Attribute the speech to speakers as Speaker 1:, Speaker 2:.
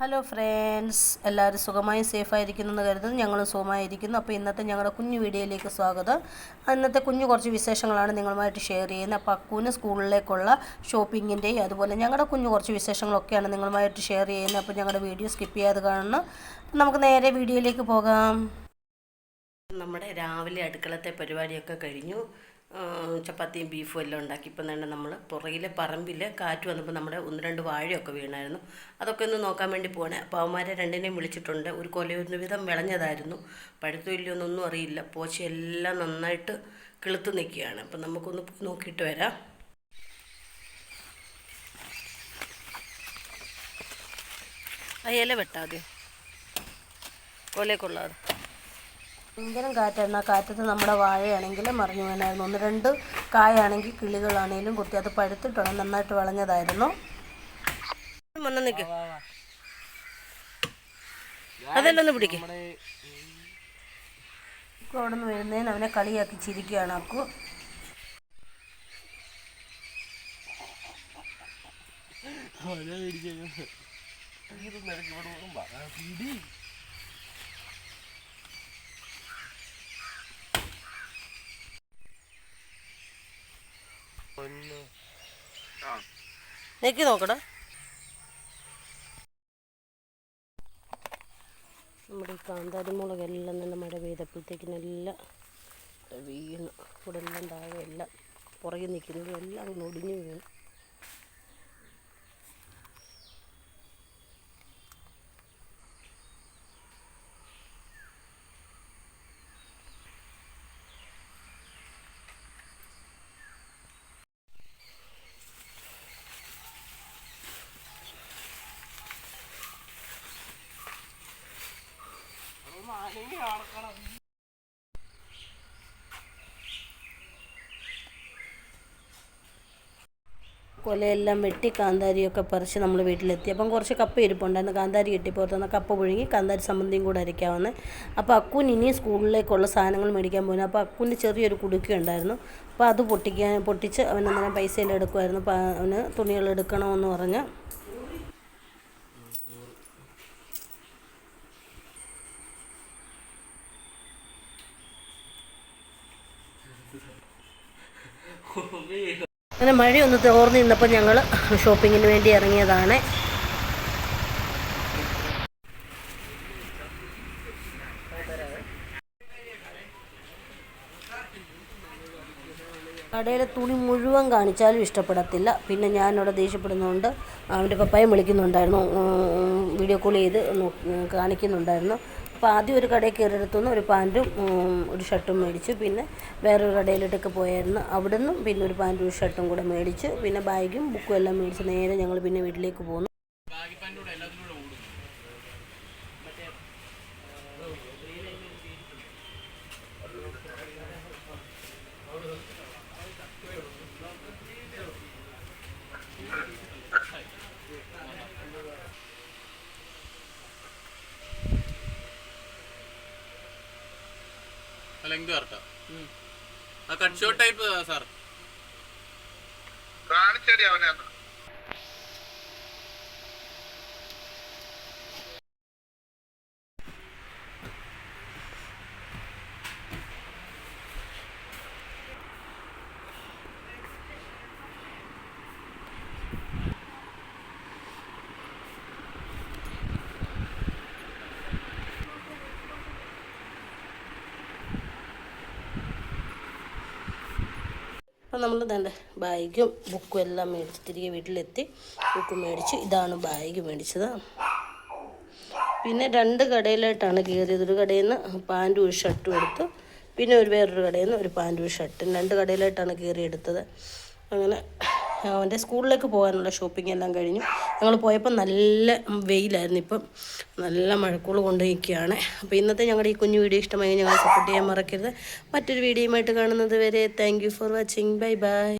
Speaker 1: Hello friends എല്ലാവരും സുഖമായും സേഫായിരിക്കുന്നു എന്ന് കരുതുന്നു. ഞങ്ങളും സുഖമായിരിക്കുന്നു. അപ്പോൾ ഇന്നത്തെ ഞങ്ങളുടെ കുഞ്ഞു വീഡിയോയിലേക്ക് സ്വാഗതം. ഇന്നത്തെ കുഞ്ഞു കുറച്ച് വിശേഷങ്ങളാണ് നിങ്ങളുമായിട്ട് ഷെയർ ചെയ്യുന്നത്. അപ്പോൾ അക്കൂന് സ്കൂളിലേക്കുള്ള ഷോപ്പിങ്ങിന്റെയും അതുപോലെ ഞങ്ങളുടെ കുഞ്ഞു കുറച്ച് വിശേഷങ്ങളൊക്കെയാണ് നിങ്ങളുമായിട്ട് ഷെയർ ചെയ്യുന്നത്. അപ്പോൾ ഞങ്ങളുടെ വീഡിയോ സ്കിപ്പ് ചെയ്യാതെ കാണണം നമുക്ക് നേരെ വീഡിയോയിലേക്ക് പോകാം. നമ്മുടെ രാവിലെ അടുക്കളത്തെ പരിപാടിയൊക്കെ കഴിഞ്ഞു. ചപ്പാത്തിയും ബീഫും എല്ലാം ഉണ്ടാക്കി. ഇപ്പം തന്നെ നമ്മൾ പുറകിലെ പറമ്പിൽ കാറ്റ് വന്നപ്പോൾ നമ്മുടെ ഒന്ന് രണ്ട് വാഴയൊക്കെ വീണായിരുന്നു. അതൊക്കെ ഒന്ന് നോക്കാൻ വേണ്ടി പോകണേ അപ്പോൾ അവന്മാരെ രണ്ടിനെയും വിളിച്ചിട്ടുണ്ട്. ഒരു കൊലയൊരു വിധം വിളഞ്ഞതായിരുന്നു. പഴുത്തോ ഇല്ലയോ അറിയില്ല. പോച്ചയെല്ലാം നന്നായിട്ട് കിളുത്ത് നിൽക്കുകയാണ്. അപ്പം നമുക്കൊന്ന് നോക്കിയിട്ട് വരാം. ആ ഇല വെട്ടാതെ. കൊലയൊക്കെയുള്ളത് ഭയങ്കര കാറ്റായിരുന്നു ആ കാറ്റത്ത് നമ്മുടെ വാഴയാണെങ്കിൽ മറിഞ്ഞു വീണായിരുന്നു. ഒന്ന് രണ്ട് കായാണെങ്കിൽ കിളികളാണെങ്കിലും കുത്തി അത് പഴുത്തിട്ടാണ് നന്നായിട്ട് വളഞ്ഞതായിരുന്നു. വന്ന് നിൽക്ക അതെല്ലാം ഒന്ന് പിടിക്കും. അവിടെ നിന്ന് വരുന്നതിന് അവനെ കളിയാക്കി ചിരിക്കുകയാണ് അക്കു. നെക്കി നോക്കണം നമ്മുടെ ഈ കാന്താരി മുളകെല്ലാം നല്ല മഴ പെയ്തപ്പോഴത്തേക്കിനെല്ലാം വീണു ഇവിടെ എല്ലാം താഴെ എല്ലാം പുറകെ നിൽക്കുന്നതും എല്ലാം ഒടിഞ്ഞു വീണു. കൊലയെല്ലാം വെട്ടി കാന്താരിയൊക്കെ പറിച്ച് നമ്മൾ വീട്ടിലെത്തി. അപ്പം കുറച്ച് കപ്പ ഇരിപ്പുണ്ടായിരുന്നു. കാന്താരി കിട്ടി പുറത്തുനിന്ന് കപ്പ പുഴുങ്ങി കാന്താരി സംബന്ധിയും കൂടെ അരയ്ക്കാവുന്നത് അപ്പോൾ അക്കുൻ ഇനി സ്കൂളിലേക്കുള്ള സാധനങ്ങൾ മേടിക്കാൻ പോകുന്നു അപ്പോൾ അക്കുന്റെ ചെറിയൊരു കുടുക്കുണ്ടായിരുന്നു അപ്പോൾ അത് പൊട്ടിക്കാൻ പൊട്ടിച്ച് അവൻ അന്നേരം എടുക്കുമായിരുന്നു അപ്പോൾ അവന് തുണികൾ എടുക്കണമെന്ന് പറഞ്ഞ് അങ്ങനെ മഴയൊന്ന് തോർന്നു നിന്നപ്പോൾ ഞങ്ങൾ ഷോപ്പിങ്ങിന് വേണ്ടി ഇറങ്ങിയതാണ്. കടയിലെ തുണി മുഴുവൻ കാണിച്ചാലും ഇഷ്ടപ്പെടത്തില്ല. പിന്നെ ഞാനിവിടെ ദേഷ്യപ്പെടുന്നതുകൊണ്ട് അവന്റെ പപ്പായും വിളിക്കുന്നുണ്ടായിരുന്നു. വീഡിയോ കോൾ ചെയ്ത് കാണിക്കുന്നുണ്ടായിരുന്നു. അപ്പോൾ ആദ്യം ഒരു കടയിൽ കയറിയെടുത്തുനിന്ന് ഒരു പാന്റും ഒരു ഷർട്ടും മേടിച്ചു. പിന്നെ വേറൊരു കടയിലോട്ടൊക്കെ പോയായിരുന്നു. അവിടുന്ന് പിന്നെ ഒരു പാന്റും ഒരു ഷർട്ടും കൂടെ മേടിച്ചു. പിന്നെ ബാഗും ബുക്കും എല്ലാം മേടിച്ച് നേരെ ഞങ്ങൾ പിന്നെ വീട്ടിലേക്ക് പോന്നു.
Speaker 2: ലെങ്ത് കറക്റ്റാ ആ. കട്ട് ഷോട്ട് ടൈപ്പ് സാർ
Speaker 3: കാണിച്ചടി അവനെ ഒന്ന്.
Speaker 1: അപ്പം നമ്മൾ തന്നെ ബാഗും ബുക്കും എല്ലാം മേടിച്ച് തിരികെ വീട്ടിലെത്തി. ബുക്ക് മേടിച്ച്. ഇതാണ് ബാഗ് മേടിച്ചത്. പിന്നെ രണ്ട് കടയിലായിട്ടാണ് കയറിയത്. ഒരു കടയിൽ നിന്ന് പാന്റും ഒരു ഷർട്ടും എടുത്തു. പിന്നെ ഒരു വേറൊരു കടയിൽ നിന്ന് ഒരു പാന്റും ഒരു ഷർട്ടും. രണ്ട് കടയിലായിട്ടാണ് കയറി എടുത്തത്. അങ്ങനെ അവന്റെ സ്കൂളിലേക്ക് പോകാനുള്ള ഷോപ്പിംഗ് എല്ലാം കഴിഞ്ഞു. ഞങ്ങൾ പോയപ്പോൾ നല്ല വെയിലായിരുന്നു. ഇപ്പം നല്ല മഴക്കോൾ കൊണ്ട് നിൽക്കുകയാണ് അപ്പോൾ ഇന്നത്തെ ഞങ്ങളുടെ ഈ കുഞ്ഞു വീഡിയോ ഇഷ്ടമായി ഞങ്ങൾ സപ്പോർട്ട് ചെയ്യാൻ മറക്കരുത്. മറ്റൊരു വീഡിയോയുമായിട്ട് കാണുന്നത് വരെ thank for watching bye bye